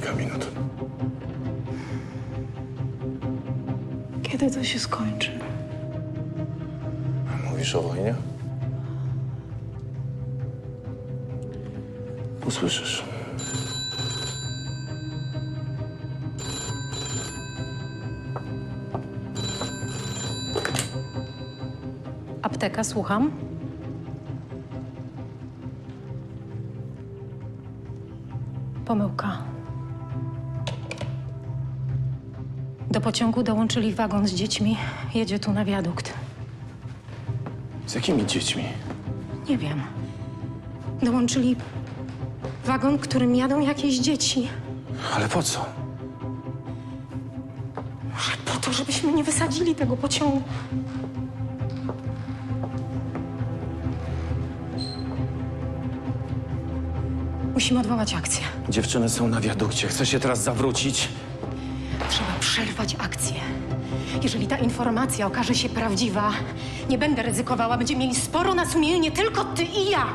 kilka minut. Kiedy to się skończy? Mówisz o wojnie? Usłyszysz. Apteka, słucham. Pomyłka. Do pociągu dołączyli wagon z dziećmi. Jedzie tu na wiadukt. Z jakimi dziećmi? Nie wiem. Dołączyli wagon, którym jadą jakieś dzieci. Ale po co? Może po to, żebyśmy nie wysadzili tego pociągu. Musimy odwołać akcję. Dziewczyny są na wiadukcie. Chcę się teraz zawrócić. Przerwać akcję. Jeżeli ta informacja okaże się prawdziwa, nie będę ryzykowała. Będziemy mieli sporo na sumieniu nie tylko ty i ja.